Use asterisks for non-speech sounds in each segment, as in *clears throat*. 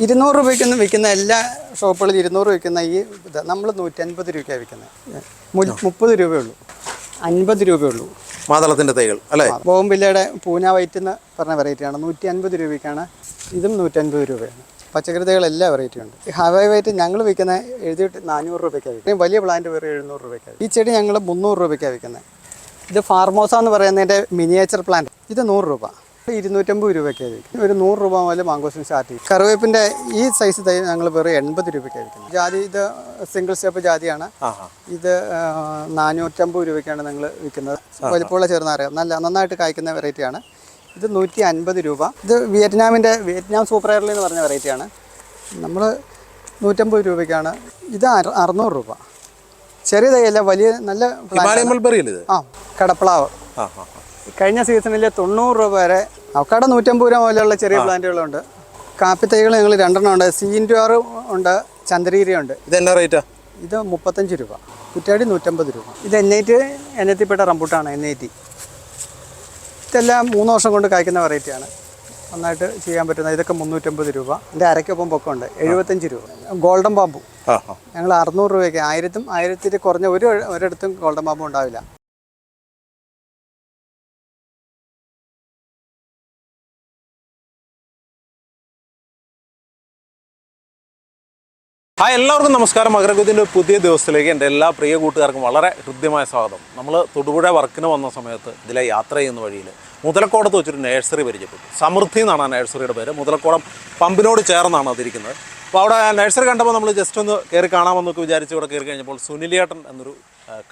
ഇരുന്നൂറ് രൂപയ്ക്കൊന്നും വിൽക്കുന്ന എല്ലാ ഷോപ്പുകളിൽ ഇരുന്നൂറ് വിൽക്കുന്ന ഈ ഇത് നമ്മൾ നൂറ്റൻപത് രൂപയ്ക്കാണ് വിൽക്കുന്നത് മുപ്പത് രൂപയുള്ളൂ അൻപത് രൂപയുള്ളൂ മാതളത്തിന്റെ തൈകൾ അല്ലേ? ബോംബില്ലയുടെ പൂന വൈറ്റ് എന്ന് പറഞ്ഞ വെറൈറ്റിയാണ് നൂറ്റി അൻപത് രൂപയ്ക്കാണ്. ഇതും നൂറ്റൻപത് രൂപയാണ്. പച്ചക്കറി തൈകൾ എല്ലാ വെറൈറ്റി ഉണ്ട്. ഹവായ് വൈറ്റ് ഞങ്ങൾ വിൽക്കുന്ന എഴുതിയിട്ട് നാനൂറ് രൂപയ്ക്കാണ് വിൽക്കുന്നത് വലിയ പ്ലാന്റ് വേറെ എഴുന്നൂറ് രൂപയ്ക്കാണ് ഈ ചെടി ഞങ്ങൾ മുന്നൂറ് രൂപയ്ക്കാണ് വിൽക്കുന്നത് ഇത് ഫാർമോസ എന്ന് പറയുന്നതിന്റെ മിനിയേച്ചർ പ്ലാന്റ് ഇത് നൂറ് രൂപ. ഇരുന്നൂറ്റമ്പത് രൂപയ്ക്ക് ആയിരിക്കും. ഒരു നൂറ് രൂപ മുതൽ മാങ്കോസിന് സ്റ്റാർട്ട് ചെയ്യും കറിവേപ്പിന്റെ ഈ സൈസ് തൈ ഞങ്ങൾ വെറും എൺപത് രൂപയ്ക്ക് ആയിരിക്കും ജാതി ഇത് സിംഗിൾ സ്റ്റെപ്പ് ജാതിയാണ്. ഇത് നാനൂറ്റമ്പത് രൂപയ്ക്കാണ് നിങ്ങൾ വിൽക്കുന്നത്. വലിപ്പമുള്ള ചെറുനാരകം നല്ല നന്നായിട്ട് കായ്ക്കുന്ന വെറൈറ്റിയാണ് ഇത് നൂറ്റി അൻപത് രൂപ. ഇത് വിയറ്റ്നാമിന്റെ വിയറ്റ്നാം സൂപ്പർ എയർലി എന്ന് പറഞ്ഞ വെറൈറ്റിയാണ് നമ്മൾ നൂറ്റമ്പത് രൂപയ്ക്കാണ്. ഇത് അറ- അറുന്നൂറ് രൂപ. ചെറിയ തൈയല്ല വലിയ നല്ല ആ കടപ്പളാവ് കഴിഞ്ഞ സീസണിൽ തൊണ്ണൂറ് രൂപ വരെ അവക്കാടെ നൂറ്റമ്പത് രൂപ മുതലുള്ള ചെറിയ പ്ലാന്റുകളുണ്ട്. കാപ്പി തൈകൾ ഞങ്ങൾ രണ്ടെണ്ണം ഉണ്ട് ഉണ്ട് ചന്ദ്രഗിരി ഉണ്ട് ഇത് എന്നാ റേറ്റാ? ഇത് മുപ്പത്തഞ്ച് രൂപ. കുറ്റാടി നൂറ്റമ്പത് രൂപ. ഇത് എൻ ഐ ടി എണ്ണത്തിൽപ്പെട്ട റംബൂട്ടാണ് എൻ ഐ ടി ഇതെല്ലാം മൂന്ന് വർഷം കൊണ്ട് കായ്ക്കുന്ന വെറൈറ്റിയാണ്. നന്നായിട്ട് ചെയ്യാൻ പറ്റുന്ന ഇതൊക്കെ മുന്നൂറ്റമ്പത് രൂപ. എന്റെ അരയ്ക്കൊപ്പം പൊക്കമുണ്ട്. എഴുപത്തഞ്ച് രൂപ. Golden bamboo. ഞങ്ങൾ അറുന്നൂറ് രൂപയ്ക്ക് ആയിരത്തും ആയിരത്തിൽ കുറഞ്ഞ ഒരു ഒരിടത്തും ഗോൾഡൻ ബാമ്പു ഉണ്ടാവില്ല. ഹായ് എല്ലാവർക്കും നമസ്കാരം. മകരകുതിന്റെ പുതിയ ദിവസത്തിലേക്ക് എന്റെ എല്ലാ പ്രിയ കൂട്ടുകാർക്കും വളരെ ഹൃദ്യമായ സ്വാഗതം. നമ്മൾ തൊടുപുഴ വർക്കിന് വന്ന സമയത്ത് ഇതിലെ യാത്ര ചെയ്യുന്ന വഴിയിൽ മുതലക്കോടത്ത് വെച്ചൊരു നഴ്സറി പരിചയപ്പെട്ടു. സമൃദ്ധി എന്നാണ് ആ നഴ്സറിയുടെ പേര്. മുതലക്കോടം പമ്പിനോട് ചേർന്നാണ് അതിരിക്കുന്നത്. അപ്പോൾ അവിടെ നഴ്സറി കണ്ടപ്പോൾ നമ്മൾ ജസ്റ്റ് ഒന്ന് കയറി കാണാമെന്നൊക്കെ വിചാരിച്ച് ഇവിടെ കയറി കഴിഞ്ഞപ്പോൾ സുനിലേട്ടൻ എന്നൊരു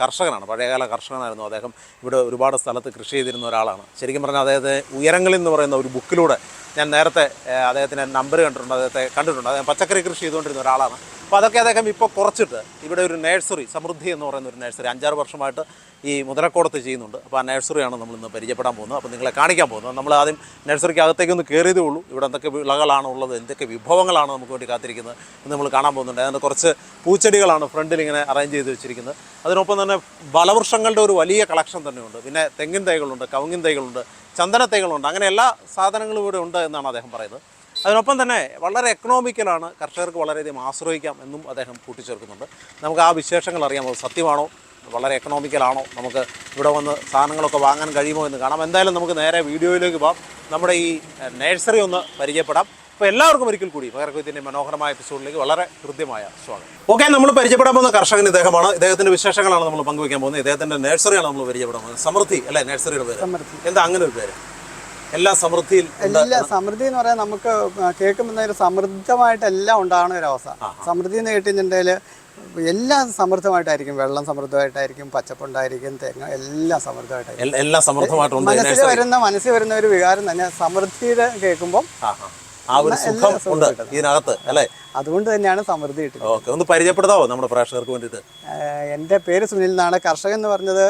കർഷകനാണ്. പഴയകാല കർഷകനായിരുന്നു അദ്ദേഹം. ഇവിടെ ഒരുപാട് സ്ഥലത്ത് കൃഷി ചെയ്തിരുന്ന ഒരാളാണ്. ശരിക്കും പറഞ്ഞാൽ അദ്ദേഹത്തെ ഉയരങ്ങളിൽ എന്ന് പറയുന്ന ഒരു ബുക്കിലൂടെ ഞാൻ നേരത്തെ അദ്ദേഹത്തിന്റെ നമ്പർ കണ്ടിട്ടുണ്ട് അദ്ദേഹത്തെ കണ്ടിട്ടുണ്ട്. അദ്ദേഹം പച്ചക്കറി കൃഷി ചെയ്തുകൊണ്ടിരുന്ന ഒരാളാണ്. അപ്പോൾ അതൊക്കെ അദ്ദേഹം ഇപ്പോൾ കുറച്ചിട്ട് ഇവിടെ ഒരു നഴ്സറി സമൃദ്ധി എന്ന് പറയുന്ന ഒരു നഴ്സറി അഞ്ചാറ് വർഷമായിട്ട് ഈ മുതലക്കോടത്ത് ചെയ്യുന്നുണ്ട്. അപ്പോൾ ആ നഴ്സറിയാണ് നമ്മൾ ഇന്ന് പരിചയപ്പെടാൻ പോകുന്നത്. അപ്പോൾ നിങ്ങളെ കാണിക്കാൻ പോകുന്നത്. നമ്മൾ ആദ്യം നഴ്സറിക്ക് അകത്തേക്ക് ഒന്ന് കയറിയതേ ഉള്ളൂ. ഇവിടെ എന്തൊക്കെ വിളകളാണ് ഉള്ളത് എന്തൊക്കെ വിഭവങ്ങളാണ് നമുക്ക് വേണ്ടി കാത്തിരിക്കുന്നത് എന്ന് നമ്മൾ കാണാൻ പോകുന്നുണ്ട്. അതിന് കുറച്ച് പൂച്ചെടികളാണ് ഫ്രണ്ടിൽ ഇങ്ങനെ അറേഞ്ച് ചെയ്ത് വെച്ചിരിക്കുന്നത്. അതിനൊപ്പം തന്നെ ഫലവൃക്ഷങ്ങളുടെ ഒരു വലിയ കളക്ഷൻ തന്നെയുണ്ട്. പിന്നെ തെങ്ങിൻ തൈകളുണ്ട് കവുങ്ങിൻ തൈകളുണ്ട് ചന്ദന തൈകളുണ്ട്. അങ്ങനെ എല്ലാ സാധനങ്ങളും ഇവിടെ ഉണ്ട് എന്നാണ് അദ്ദേഹം പറയുന്നത്. അതിനൊപ്പം തന്നെ വളരെ എക്കണോമിക്കലാണ് കർഷകർക്ക് വളരെയധികം ആശ്രയിക്കാം എന്നും അദ്ദേഹം കൂട്ടിച്ചേർക്കുന്നുണ്ട്. നമുക്ക് ആ വിശേഷങ്ങൾ അറിയാമോ സത്യമാണോ? വളരെ എക്കണോമിക്കലാണോ നമുക്ക് ഇവിടെ വന്ന് സാധനങ്ങളൊക്കെ വാങ്ങാൻ കഴിയുമോ എന്ന് കാണാം. എന്തായാലും നമുക്ക് നേരെ വീഡിയോയിലേക്ക് പോകാം നമ്മുടെ ഈ നേഴ്സറി ഒന്ന് പരിചയപ്പെടാം. അപ്പോൾ എല്ലാവർക്കും ഒരിക്കൽ കൂടി പകർക്കുത്തിന്റെ മനോഹരമായ എപ്പിസോഡിലേക്ക് വളരെ ഹൃദ്യമായ സ്വാഗതം. ഓക്കെ നമ്മൾ പരിചയപ്പെടാൻ പോകുന്ന കർഷകൻ ഇദ്ദേഹമാണ്. ഇദ്ദേഹത്തിന്റെ വിശേഷങ്ങളാണ് നമ്മൾ പങ്കുവയ്ക്കാൻ പോകുന്നത്. ഇദ്ദേഹത്തിന്റെ നേഴ്സറിയാണ് നമ്മൾ പരിചയപ്പെടാൻ പോകുന്നത്. സമൃദ്ധി അല്ലേ? നേഴ്സറിയുടെ പേര്. എന്താ അങ്ങനെ ഒരു പേര്? എല്ലാ സമൃദ്ധിയിൽ എല്ലാ സമൃദ്ധി എന്ന് പറയാൻ നമുക്ക് കേൾക്കുമ്പോൾ ഒരു സമൃദ്ധമായിട്ട് എല്ലാം ഉണ്ടാകുന്ന ഒരു അവസ്ഥ. സമൃദ്ധി എന്ന് കേട്ടിട്ടുണ്ടെങ്കിൽ എല്ലാം സമൃദ്ധമായിട്ടായിരിക്കും. വെള്ളം സമൃദ്ധമായിട്ടായിരിക്കും പച്ചപ്പുണ്ടായിരിക്കും തേങ്ങ എല്ലാം സമൃദ്ധമായിട്ടായിരിക്കും. എല്ലാ സമൃദ്ധമായിട്ടുണ്ട് മനസ്സിൽ വരുന്ന മനസ്സിൽ വരുന്ന ഒരു വികാരം തന്നെ സമൃദ്ധിയുടെ കേൾക്കുമ്പോൾ. ആ ഒരു സുഖം ഉണ്ട് ഇതിനകത്ത് അല്ലേ? അതുകൊണ്ട് തന്നെയാണ് സമൃദ്ധി കിട്ടുന്നത് ഓക്കെ ഒന്ന് പരിചയപ്പെടുത്താവോ നമ്മുടെ പ്രേക്ഷകർക്ക് വേണ്ടിയിട്ട്? എന്റെ പേര് സുനിൽ എന്നാണ്. കർഷകൻ എന്ന് പറഞ്ഞത്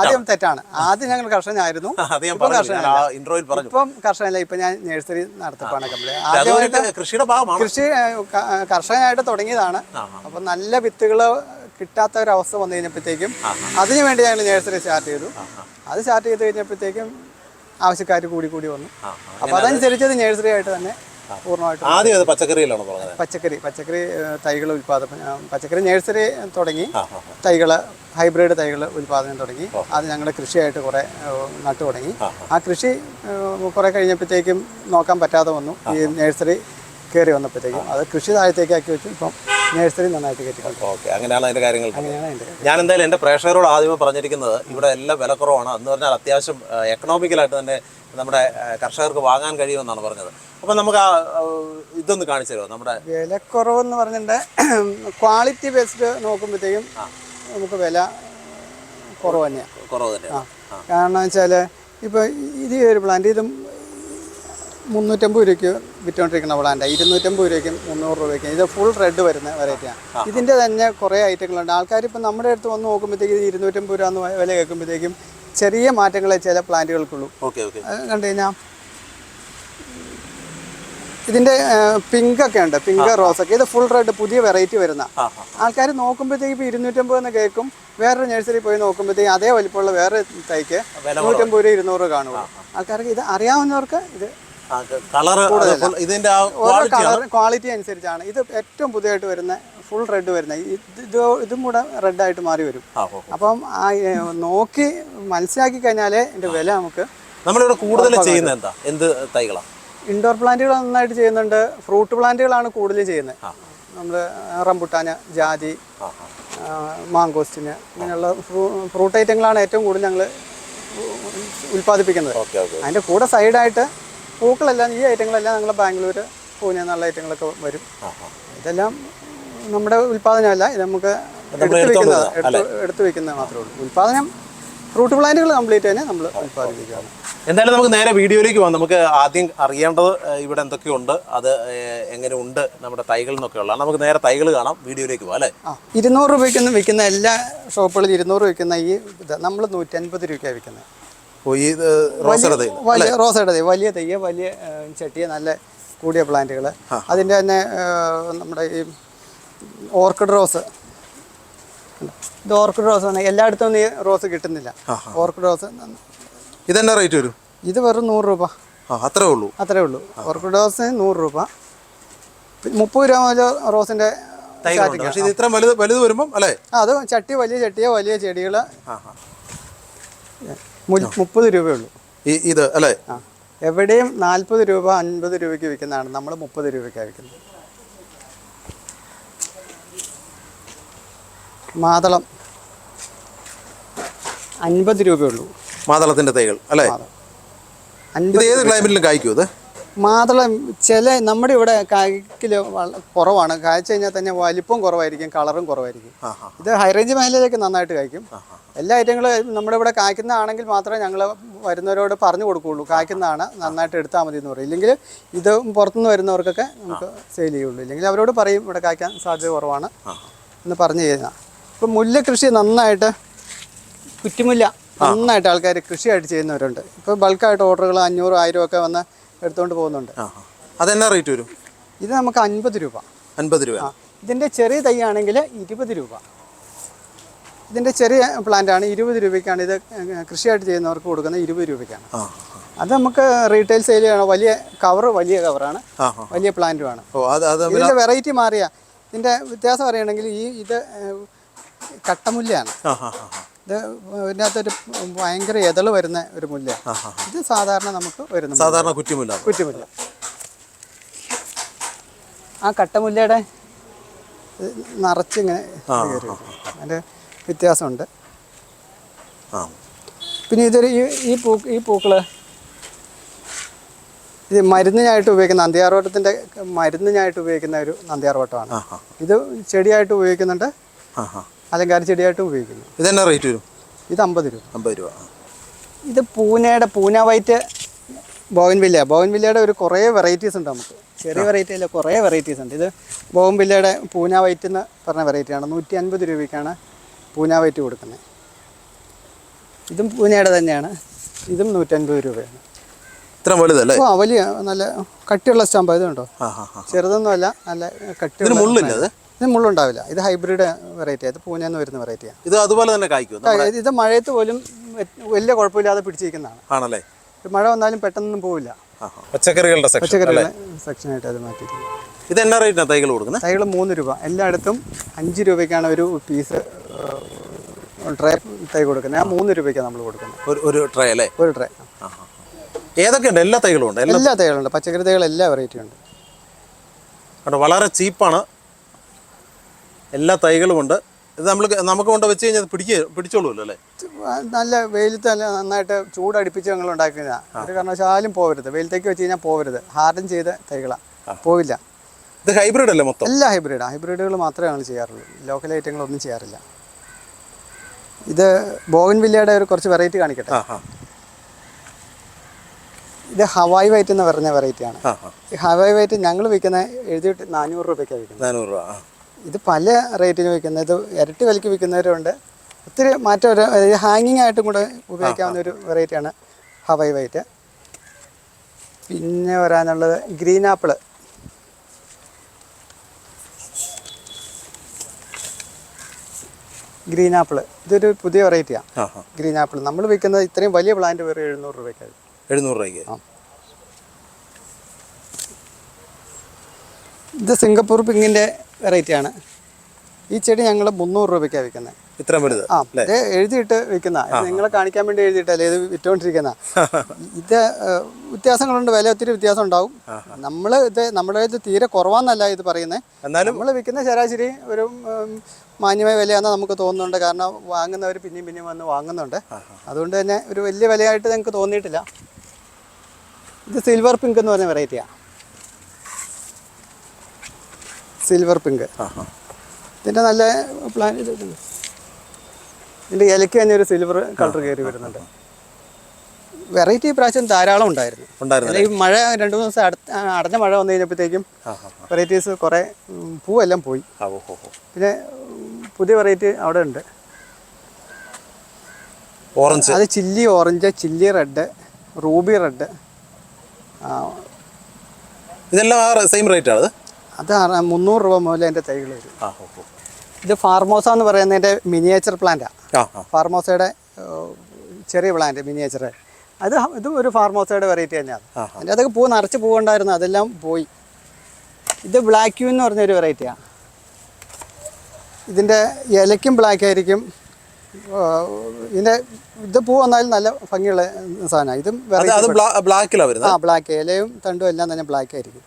ആദ്യം തെറ്റാണ്. ആദ്യം ഞങ്ങൾ കർഷകനായിരുന്നു. *laughs* ഇൻട്രോയിൽ പറഞ്ഞു. ഇപ്പം കർഷകനല്ല ഇപ്പം ഞാൻ നഴ്സറി നടത്തിപ്പാണ് കമ്പനി. ആദ്യമായിട്ട് കൃഷിയുടെ ഭാഗമാണ്. കൃഷി കർഷകനായിട്ട് തുടങ്ങിയതാണ്. അപ്പം നല്ല വിത്തുകൾ കിട്ടാത്ത ഒരു അവസ്ഥ വന്നു കഴിഞ്ഞപ്പോഴത്തേക്കും അതിനു വേണ്ടി ഞങ്ങൾ നഴ്സറി സ്റ്റാർട്ട് ചെയ്തു. അത് സ്റ്റാർട്ട് ചെയ്ത് കഴിഞ്ഞപ്പോഴത്തേക്കും ആവശ്യക്കാർ കൂടി കൂടി വന്നു. അപ്പം അതനുസരിച്ച് അത് നഴ്സറി ആയിട്ട് തന്നെ പൂർണമായിട്ടും ആദ്യം അത് പച്ചക്കറിയിലാണ് പച്ചക്കറി പച്ചക്കറി തൈകൾ ഉൽപാദനം പച്ചക്കറി നഴ്സറി തുടങ്ങി തൈകൾ ഹൈബ്രിഡ് തൈകൾ ഉൽപാദനം തുടങ്ങി അത് ഞങ്ങൾ കൃഷിയായിട്ട് കുറേ നട്ടു തുടങ്ങി. ആ കൃഷി കുറേ കഴിഞ്ഞപ്പോഴത്തേക്കും നോക്കാൻ പറ്റാതെ വന്നു. ഈ നഴ്സറി കയറി വന്നപ്പോഴത്തേക്കും അത് കൃഷി താഴത്തേക്കാക്കി വെച്ചു. ഇപ്പം നേഴ്സറി നന്നായിട്ട് കയറ്റിക്കൊണ്ട്. ഓക്കെ അങ്ങനെയാണ് അതിന്റെ കാര്യങ്ങൾ. അങ്ങനെയാണ് ഞാൻ എന്തായാലും എന്റെ പ്രേക്ഷകരോട് ആദ്യമേ പറഞ്ഞിരിക്കുന്നത് ഇവിടെ എല്ലാം വില കുറവാണ്. എന്ന് പറഞ്ഞാൽ അത്യാവശ്യം എക്കണോമിക്കലായിട്ട് തന്നെ നമ്മുടെ കർഷകർക്ക് വാങ്ങാൻ കഴിയുമെന്നാണ് പറഞ്ഞത്. അപ്പം നമുക്ക് ആ ആ, ഇതൊന്ന് കാണിച്ചു തരുമോ? നമ്മുടെ വിലക്കുറവെന്ന് പറഞ്ഞിട്ട് *clears throat* ക്വാളിറ്റി ബേസ്ഡ് നോക്കുമ്പോഴത്തേക്കും നമുക്ക് വില കുറവ് തന്നെയാണ് കുറവ് തന്നെയാണ്. കാരണം വെച്ചാൽ ഇപ്പോൾ ഇത് ഒരു പ്ലാന്റ് ഇത് മുന്നൂറ്റമ്പത് രൂപയ്ക്ക് വിറ്റുകൊണ്ടിരിക്കുന്ന പ്ലാന്റ് ഇരുന്നൂറ്റമ്പത് രൂപയ്ക്കും മുന്നൂറ് രൂപയ്ക്കും. ഇത് ഫുൾ റെഡ് വരുന്ന വെറൈറ്റിയാണ് ഇതിന്റെ തന്നെ കുറേ ഐറ്റങ്ങളുണ്ട് ആൾക്കാർ ഇപ്പം നമ്മുടെ അടുത്ത് വന്ന് നോക്കുമ്പോഴത്തേക്കും ഇത് ഇരുന്നൂറ്റമ്പത് രൂപ എന്ന് വില കേൾക്കുമ്പോഴത്തേക്കും ചെറിയ മാറ്റങ്ങളെ ചില പ്ലാന്റുകൾക്കുള്ളൂ ഓക്കെ ഓക്കെ. അത് കണ്ടു കഴിഞ്ഞാൽ ഇതിന്റെ പിങ്ക് ഒക്കെ ഉണ്ട്. പിങ്ക് റോസ് ഒക്കെ. ഇത് ഫുൾ റെഡ് പുതിയ വെറൈറ്റി വരുന്ന. ആൾക്കാർ നോക്കുമ്പോഴത്തേക്ക് ഇപ്പോൾ ഇരുന്നൂറ്റമ്പത് എന്ന് കേൾക്കും. വേറൊരു നഴ്സറി പോയി നോക്കുമ്പോഴത്തേക്ക് അതേ വലിപ്പമുള്ള വേറെ തൈക്ക് നൂറ്റമ്പത് രൂപ ഇരുന്നൂറ് കാണുള്ളൂ. ആൾക്കാർക്ക് ഇത് അറിയാവുന്നവർക്ക് ഇത് കളർ ഇതിന്റെ ഓരോ ക്വാളിറ്റി അനുസരിച്ചാണ്. ഇത് ഏറ്റവും പുതിയതായിട്ട് വരുന്ന ഫുൾ റെഡ് വരുന്ന. ഇത് ഇത് കൂടെ റെഡായിട്ട് മാറി വരും. അപ്പം ആ നോക്കി മനസ്സിലാക്കി കഴിഞ്ഞാലേ ഇതിന്റെ വില നമുക്ക് നമ്മളിവിടെ കൂടുതൽ ചെയ്യുന്നത് എന്താ? എന്ത് തൈകളാ? ഇൻഡോർ പ്ലാന്റുകൾ നന്നായിട്ട് ചെയ്യുന്നുണ്ട്. ഫ്രൂട്ട് പ്ലാന്റുകളാണ് കൂടുതൽ ചെയ്യുന്നത്. നമ്മൾ റംബുട്ടാന് ജാതി മാങ്കോസ്റ്റിന് ഇങ്ങനെയുള്ള ഫ്രൂട്ട് ഐറ്റങ്ങളാണ് ഏറ്റവും കൂടുതൽ ഞങ്ങൾ ഉൽപ്പാദിപ്പിക്കുന്നത് അതിന്റെ അതിന്റെ കൂടെ സൈഡായിട്ട് പൂക്കളെല്ലാം ഈ ഐറ്റങ്ങളെല്ലാം ഞങ്ങൾ ബാംഗ്ലൂർ പൂനെ എന്നുള്ള ഐറ്റങ്ങളൊക്കെ വരും. ഇതെല്ലാം നമ്മുടെ ഉൽപ്പാദനമല്ല ഇത് നമുക്ക് എടുത്തു വെക്കുന്നത് എടുത്തു വെക്കുന്നത് മാത്രമേ ഉള്ളൂ. ഉൽപ്പാദനം ഫ്രൂട്ട് പ്ലാന്റുകൾ കംപ്ലീറ്റ് തന്നെ നമ്മൾ ഉൽപ്പാദിപ്പിക്കുകയാണ്. എന്തായാലും നമുക്ക് നേരെ വീഡിയോയിലേക്ക് പോകാം. നമുക്ക് ആദ്യം അറിയേണ്ടത് ഇവിടെ എന്തൊക്കെയുണ്ട് അത് എങ്ങനെ ഉണ്ട് നമ്മുടെ തൈകൾ എന്നൊക്കെ ഉള്ളതാണ് നമുക്ക് നേരെ തൈകൾ കാണാം വീഡിയോയിലേക്ക് പോകാം അല്ലേ? ഇരുന്നൂറ് രൂപയ്ക്ക് വിൽക്കുന്ന എല്ലാ ഷോപ്പുകളിലും ഇരുന്നൂറ് വിൽക്കുന്ന ഈ ഇത് നമ്മൾ നൂറ്റൻപത് രൂപയ്ക്കാണ് വിൽക്കുന്നത് ഈ ഇത് റോസയുടെ തൈ വലിയ റോസയുടെ തൈ വലിയ തെയ്യ വലിയ ചെട്ടിയ നല്ല കൂടിയ പ്ലാന്റുകൾ അതിന്റെ തന്നെ നമ്മുടെ ഈ ഓർക്കിഡ് റോസ്. ഇത് ഓർക്കിഡ് റോസ് ആണ്. എല്ലായിടത്തും ഈ റോസ് കിട്ടുന്നില്ല. ഓർക്കിഡ് റോസ് ഇതെന്നാ റേറ്റ് വരും? ഇത് വെറും നൂറ് രൂപ. അത്രേ ഉള്ളൂ. അത്രേ ഉള്ളൂ. ഓർക്കിഡ് റോസ് നൂറ് രൂപ. മുപ്പത് രൂപ മുതൽ റോസിന്റെ ഇത് ഇത്ര വലുത് വലുത് വരുമ്പം അല്ലേ? അത് ചട്ടി വലിയ ചട്ടിയോ വലിയ ചെടികൾ. മുപ്പത് രൂപയുള്ളൂ ഈ ഇത് അല്ലേ? എവിടെയും നാൽപ്പത് രൂപ അൻപത് രൂപയ്ക്ക് വിൽക്കുന്നതാണ്. നമ്മൾ മുപ്പത് രൂപയ്ക്കാണ് വിൽക്കുന്നത്. മാതളം. അൻപത് രൂപയുള്ളൂ മാതളത്തിന്റെ തൈകൾ അല്ലേ? ഇത് അൻപത് ഏത് ക്ലൈമറ്റിലും കായ്ക്കും ഇത്? മാതളം ചില നമ്മുടെ ഇവിടെ കായ്ക്കിൽ കുറവാണ്. കായ്ച്ചു കഴിഞ്ഞാൽ തന്നെ വലിപ്പം കുറവായിരിക്കും കളറും കുറവായിരിക്കും. ഇത് ഹൈറേഞ്ച് മേഖലയിലേക്ക് നന്നായിട്ട് കായ്ക്കും. എല്ലാ ഐറ്റങ്ങളും നമ്മുടെ ഇവിടെ കായ്ക്കുന്നതാണെങ്കിൽ മാത്രമേ ഞങ്ങൾ വരുന്നവരോട് പറഞ്ഞു കൊടുക്കുകയുള്ളൂ. കായ്ക്കുന്നതാണ് നന്നായിട്ട് എടുത്താൽ മതി എന്ന് പറയും. ഇല്ലെങ്കിൽ ഇത് പുറത്തുനിന്ന് വരുന്നവർക്കൊക്കെ നമുക്ക് സെയിൽ ചെയ്യുള്ളൂ. ഇല്ലെങ്കിൽ അവരോട് പറയും ഇവിടെ കായ്ക്കാൻ സാധ്യത കുറവാണ് എന്ന് പറഞ്ഞു കഴിഞ്ഞാൽ ഇപ്പം മുല്ല കൃഷി നന്നായിട്ട് കുറ്റിമുല്ല നന്നായിട്ട് ആൾക്കാർ കൃഷിയായിട്ട് ചെയ്യുന്നവരുണ്ട്. ഇപ്പോൾ ബൾക്കായിട്ട് ഓർഡറുകൾ അഞ്ഞൂറ് ആയിരം ഒക്കെ വന്ന് എടുത്തുകൊണ്ട് പോകുന്നുണ്ട്. അതെന്നാ റേറ്റ് വരും? ഇത് നമുക്ക് അൻപത് രൂപ. അൻപത് രൂപ. ഇതിന്റെ ഇതിന്റെ ചെറിയ തൈ ആണെങ്കിൽ ഇരുപത് രൂപ. ഇതിന്റെ ചെറിയ പ്ലാന്റ് ആണ് ഇരുപത് രൂപയ്ക്കാണ്. ഇത് കൃഷിയായിട്ട് ചെയ്യുന്നവർക്ക് കൊടുക്കുന്നത് ഇരുപത് രൂപയ്ക്കാണ്. അത് നമുക്ക് റീറ്റെയിൽ സെയിൽ ചെയ്യണം വലിയ കവർ വലിയ കവറാണ് വലിയ പ്ലാന്റുമാണ് ഇതിന്റെ വെറൈറ്റി മാറിയ. ഇതിന്റെ വ്യത്യാസം പറയുകയാണെങ്കിൽ ഈ ഇത് കട്ടമുല്ലയാണ്. ഇത് ഇതിനകത്തൊരു ഭയങ്കര എതൾ വരുന്ന ഒരു മുല്ല ഇത് സാധാരണ നമുക്ക് വരുന്ന സാധാരണ കുറ്റിമുല്ല. കുറ്റിമുല്ല. ആ കട്ടമുല്ലയുടെ നിറച്ചിങ്ങനെ. അതിന്റെ വ്യത്യാസമുണ്ട്. പിന്നെ ഇതൊരു ഈ പൂ ഈ പൂക്കൾ ഇത് മരുന്നിനായിട്ട് ഉപയോഗിക്കുന്ന നന്ദിയാർവട്ടത്തിന്റെ മരുന്നിനായിട്ട് ഉപയോഗിക്കുന്ന ഒരു നന്ദിയാർവട്ടമാണ് ആ ഇത് ചെടിയായിട്ട് ഉപയോഗിക്കുന്നുണ്ട്. അലങ്കാര ചെടിയായിട്ടും ഉപയോഗിക്കുന്നു. ഇതെന്നാ റേറ്റ് വരും? ഇത് അമ്പത് രൂപ. അമ്പത് രൂപ. ഇത് പൂനയുടെ പൂന വൈറ്റ് ബോവൻവില്ല ബോവൻവില്ലയുടെ ഒരു കുറേ വെറൈറ്റീസ് ഉണ്ട് നമുക്ക്. ചെറിയ വെറൈറ്റി അല്ല കുറേ വെറൈറ്റീസ് ഉണ്ട്. ഇത് ബോവൻവില്ലയുടെ പൂന വൈറ്റ് എന്ന് പറഞ്ഞ വെറൈറ്റിയാണ് നൂറ്റി അൻപത് രൂപയ്ക്കാണ് പൂന വൈറ്റ് കൊടുക്കുന്നത്. ഇതും പൂനയുടെ തന്നെയാണ്. ഇതും നൂറ്റൻപത് രൂപയാണ്. ഇത്ര വലുതല്ലേ? ഓ വലിയ നല്ല കട്ടിയുള്ള സ്റ്റാമ്പ്. ഇത് ആ ആ ആ. ചെറുതൊന്നുമല്ല നല്ല കട്ടിയുള്ള മുള്ളില്ല ഇത് മുള്ളുണ്ടാവില്ല. ഇത് ഹൈബ്രിഡ് വെറൈറ്റി ഇത് പൂനെന്ന് വരുന്ന വെറൈറ്റിയാണ് ഇത് അതുപോലെ തന്നെ കായ്ക്കും ഇത് മഴയത്ത് പോലും വലിയ കുഴപ്പമില്ലാതെ പിടിച്ചിരിക്കുന്നതാണ്. ആണല്ലേ? മഴ വന്നാലും പെട്ടെന്നൊന്നും പോവില്ല. പച്ചക്കറികളുടെ. പച്ചക്കറികളുടെ സെക്ഷൻ ആയിട്ട് സെക്ഷനായിട്ട് അത് മാറ്റിയിട്ടുണ്ട് ഇത് എന്നാ റേറ്റിനാണ് തൈകൾ കൊടുക്കുന്നത് തൈകൾ മൂന്ന് രൂപ. എല്ലായിടത്തും അഞ്ച് രൂപയ്ക്കാണ് ഒരു പീസ് ട്രേ തൈ കൊടുക്കുന്നത് ആ മൂന്ന് രൂപയ്ക്കാണ് നമ്മൾ കൊടുക്കുന്നത് ഒരു ഒരു ട്രേ അല്ലേ? ഒരു ട്രേ. ഏതൊക്കെയുണ്ട്? എല്ലാ തൈകളും ഉണ്ട്. എല്ലാ തൈകളുണ്ട്. പച്ചക്കറി തൈകൾ എല്ലാ വെറൈറ്റി ഉണ്ട്. വളരെ ചീപ്പാണ് എല്ലാ തൈകളും ഉണ്ട്. ഇത് നമ്മൾ നമുക്ക് കൊണ്ട് വെച്ച് കഴിഞ്ഞാൽ പിടിക്കുക പിടിച്ചോളൂല്ലോ അല്ലേ? നല്ല വെയിലത്ത് നല്ല നന്നായിട്ട് ചൂടടിപ്പിച്ച് ഞങ്ങൾ ഉണ്ടാക്കുന്നതാണ് ഒരു കാരണവശാലും പോവരുത്. വെയിലത്തേക്ക് വെച്ച് കഴിഞ്ഞാൽ പോവരുത്. ഹാർഡൻ ചെയ്ത തൈകളാണ് പോവില്ല. ഇത് ഹൈബ്രിഡ് അല്ലേ മൊത്തം? എല്ലാ ഹൈബ്രിഡാണ് ഹൈബ്രിഡുകൾ മാത്രമേ ഞങ്ങൾ ചെയ്യാറുള്ളൂ. ലോക്കൽ ഐറ്റങ്ങളൊന്നും ചെയ്യാറില്ല. ഇത് ബോഗൻ വില്ലയുടെ ഒരു കുറച്ച് വെറൈറ്റി കാണിക്കട്ടെ? ഇത് ഹവായ് വൈറ്റ് എന്ന് പറഞ്ഞ വെറൈറ്റിയാണ് ഈ ഹവായ് വൈറ്റ് ഞങ്ങൾ വിൽക്കുന്ന എഴുതിയിട്ട് നാനൂറ് രൂപയ്ക്കാണ് വിൽക്കുന്നത്. നാനൂറ് രൂപ ഇത് പല റേറ്റിന് വിൽക്കുന്നത് ഇത് ഇരട്ടി വിലയ്ക്ക് വിൽക്കുന്നവരുണ്ട്. ഒത്തിരി മാറ്റം ഒരു ഹാങ്ങിങ് ആയിട്ടും കൂടെ ഉപയോഗിക്കാവുന്ന ഒരു വെറൈറ്റിയാണ് ഹവായ് വൈറ്റ് പിന്നെ വരാനുള്ളത് ഗ്രീൻ ആപ്പിൾ ഗ്രീൻ ആപ്പിൾ ഇതൊരു പുതിയ വെറൈറ്റിയാണ് ഗ്രീൻ ആപ്പിൾ നമ്മൾ വിൽക്കുന്നത് ഇത്രയും വലിയ പ്ലാന്റ് വേറെ എഴുന്നൂറ് രൂപയ്ക്കായി. എഴുന്നൂറ് രൂപയ്ക്ക്. ആ. ഇത് സിംഗപ്പൂർ പിങ്ങിന്റെ വെറൈറ്റിയാണ് ഈ ചെടി ഞങ്ങൾ മുന്നൂറ് രൂപയ്ക്കാണ് വിൽക്കുന്നത് ഇത്രയും വലുത്? ആ ഇത് എഴുതിയിട്ട് വിൽക്കുന്ന നിങ്ങളെ കാണിക്കാൻ വേണ്ടി എഴുതിയിട്ടല്ലേ? ഇത് വിറ്റുകൊണ്ടിരിക്കുന്ന *laughs* ഇത് വ്യത്യാസങ്ങളുണ്ട്. വില ഒത്തിരി വ്യത്യാസം ഉണ്ടാവും. നമ്മൾ ഇത് നമ്മുടെ ഇത് തീരെ കുറവാന്നല്ല ഇത് പറയുന്നത് എന്നാലും നമ്മൾ വിൽക്കുന്ന ശരാശരി ഒരു മാന്യമായ വിലയാണെന്ന് നമുക്ക് തോന്നുന്നുണ്ട്. കാരണം വാങ്ങുന്നവർ പിന്നെയും പിന്നെയും വന്ന് വാങ്ങുന്നുണ്ട്. അതുകൊണ്ട് തന്നെ ഒരു വലിയ വിലയായിട്ട് ഞങ്ങൾക്ക് തോന്നിയിട്ടില്ല. ഇത് സിൽവർ പിങ്ക് എന്ന് പറഞ്ഞ വെറൈറ്റിയാണ് സിൽവർ പിങ്ക് ഇതിന്റെ നല്ല പ്ലാൻ. ഇതിന്റെ ഇലയ്ക്ക് തന്നെ ഒരു സിൽവർ കളർ കയറി വരുന്നുണ്ട്. വെറൈറ്റി പ്രാവശ്യം ധാരാളം ഉണ്ടായിരുന്നു. ഉണ്ടായിരുന്നു ഈ മഴ രണ്ടു മൂന്ന് ദിവസം അടുത്ത അടഞ്ഞ മഴ വന്നു കഴിഞ്ഞപ്പോഴത്തേക്കും വെറൈറ്റീസ് കുറേ പൂവെല്ലാം പോയി. പിന്നെ പുതിയ വെറൈറ്റി അവിടെ ഉണ്ട്. ഓറഞ്ച് അത് chilli orange chilli red ruby red ഇതെല്ലാം സെയിം റേറ്റ് ആണ് അത് മുന്നൂറ് രൂപ മുതൽ എന്റെ തൈകൾ വരും. ഇത് ഫാർമോസ എന്ന് പറയുന്നതിന്റെ മിനിയേച്ചർ പ്ലാന്റാണ് ഫാർമോസയുടെ ചെറിയ പ്ലാന്റ് മിനിയേച്ചർ അത് ഇത് ഒരു ഫാർമോസയുടെ വെറൈറ്റി തന്നെയാണ്. അതിന്റെ അതൊക്കെ പൂ നിറച്ച് പൂവുണ്ടായിരുന്നു അതെല്ലാം പോയി. ഇത് ബ്ലാക്ക് യൂ എന്ന് പറഞ്ഞൊരു വെറൈറ്റിയാണ് ഇതിന്റെ ഇലയ്ക്കും ബ്ലാക്ക് ആയിരിക്കും. ഇതിന്റെ ഇത് പൂ വന്നാലും നല്ല ഭംഗിയുള്ള സാധനമാണ് ഇതും ബ്ലാക്കിലാണ് ആ ബ്ലാക്ക്. ഇലയും തണ്ടും എല്ലാം തന്നെ ബ്ലാക്ക് ആയിരിക്കും.